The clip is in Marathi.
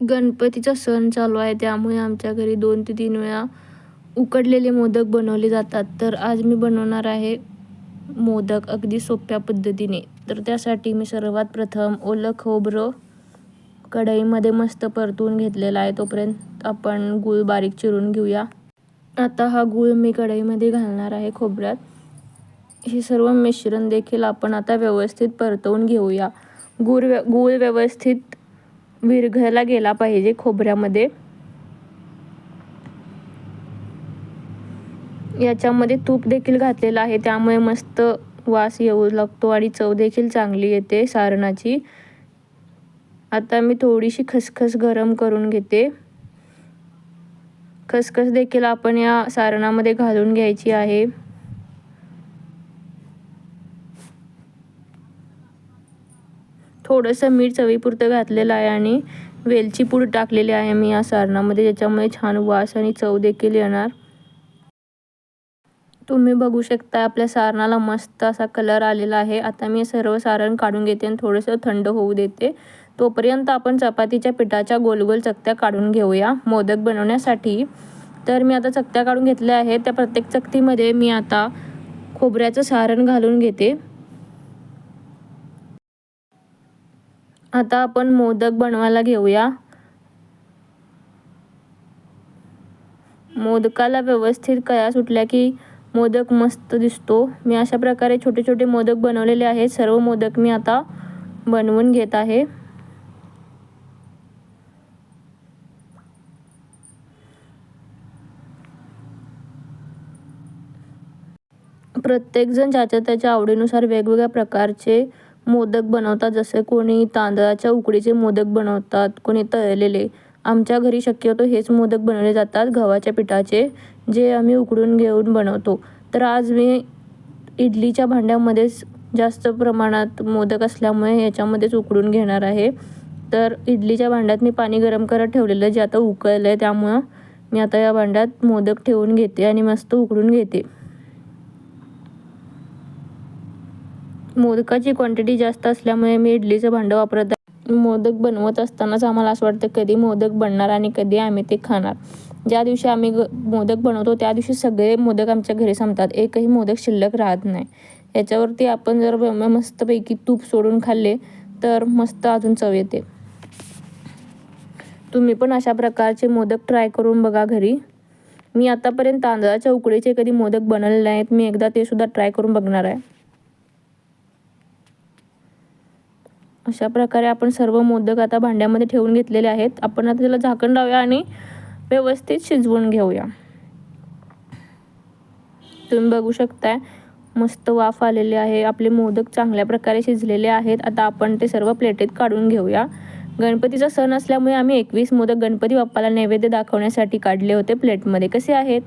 गणपतीचा सण चालू आहे त्यामुळे आमच्या घरी दोन ते तीन वेळा उकडलेले मोदक बनवले जातात. तर आज मी बनवणार आहे मोदक अगदी सोप्या पद्धतीने. तर त्यासाठी मी सर्वात प्रथम ओलं खोबरं कढईमध्ये मस्त परतून घेतलेला आहे. तोपर्यंत आपण गूळ बारीक चिरून घेऊया. आता हा गूळ मी कढईमध्ये घालणार आहे खोबऱ्यात. हे सर्व मिश्रण देखील आपण आता व्यवस्थित परतवून घेऊया. गूळ व्य गूळ व्यवस्थित विरघळला गेला पाहिजे खोबऱ्यामध्ये. याच्यामध्ये तूप देखील घातलेलं आहे. त्यामुळे मस्त वास येऊ लागतो आणि चव देखील चांगली येते सारणाची. आता मी थोडीशी खसखस गरम करून घेते. खसखस देखील आपण या सारणामध्ये घालून घ्यायची आहे. थोडंसं मीठ चवीपुरतं घातलेलं आहे आणि वेलची पूड टाकलेली आहे मी या सारणामध्ये. ज्याच्यामुळे छान वास आणि चव देखील येणार. तुम्ही बघू शकता आपल्या सारणाला मस्त असा कलर आलेला आहे. आता मी सर्व सारण काढून घेते आणि थोडंसं थंड होऊ देते. तोपर्यंत आपण चपातीच्या पिठाच्या गोल गोल चकत्या काढून घेऊया मोदक बनवण्यासाठी. तर मी आता चकत्या काढून घेतल्या आहेत. त्या प्रत्येक चकतीमध्ये मी आता खोबऱ्याचं सारण घालून घेते. आता आपण मोदक बनवायला घेऊया. मोदकाला व्यवस्थित कया सुटल्या की मोदक मस्त दिसतो. मी अशा प्रकारे छोटे छोटे मोदक बनवलेले आहेत. सर्व मोदक मी आता बनवून घेत आहे. प्रत्येकजण ज्याच्या त्याच्या आवडीनुसार वेगवेगळ्या प्रकारचे मोदक बनवतात. जसे कोणी तांदळाच्या उकडीचे मोदक बनवतात कोणी तळलेले. आमच्या घरी शक्यतो हेच मोदक बनवले जातात. गव्हाच्या पिठाचे जे आम्ही उकडून घेऊन बनवतो. तर आज मी इडलीच्या भांड्यामध्येच जास्त प्रमाणात मोदक असल्यामुळे याच्यामध्येच उकडून घेणार आहे. तर इडलीच्या भांड्यात मी पाणी गरम करत ठेवलेलं जे आता उकळलं आहे त्यामुळं मी आता या भांड्यात मोदक ठेवून घेते आणि मस्त उकडून घेते. मोदकाची क्वांटिटी जास्त असल्यामुळे मी इडलीचं भांडं वापरत आहे. मोदक बनवत असतानाच आम्हाला असं वाटतं कधी मोदक बनणार आणि कधी आम्ही ते खाणार. ज्या दिवशी आम्ही ग मोदक बनवतो त्या दिवशी सगळे मोदक आमच्या घरी संपतात. एकही मोदक शिल्लक राहत नाही. याच्यावरती आपण जर मस्तपैकी तूप सोडून खाल्ले तर मस्त अजून चव येते. तुम्ही पण अशा प्रकारचे मोदक ट्राय करून बघा घरी. मी आतापर्यंत तांदळाच्या उकडीचे कधी मोदक बनवले नाहीत. मी एकदा ते सुद्धा ट्राय करून बघणार आहे. अशा प्रकारे आपण सर्व मोदक आता भांड्यामध्ये ठेवून घेतलेले आहेत. आपण आता त्याला झाकण लावूया आणि व्यवस्थित शिजवून घेऊया. तुम्ही बघू शकताय मस्त वाफ आलेले आहे. आपले मोदक चांगल्या प्रकारे शिजलेले आहेत. आता आपण ते सर्व प्लेटेत काढून घेऊया. गणपतीचा सण असल्यामुळे आम्ही एकवीस मोदक गणपती बाप्पाला नैवेद्य दाखवण्यासाठी काढले होते प्लेटमध्ये. कसे आहेत?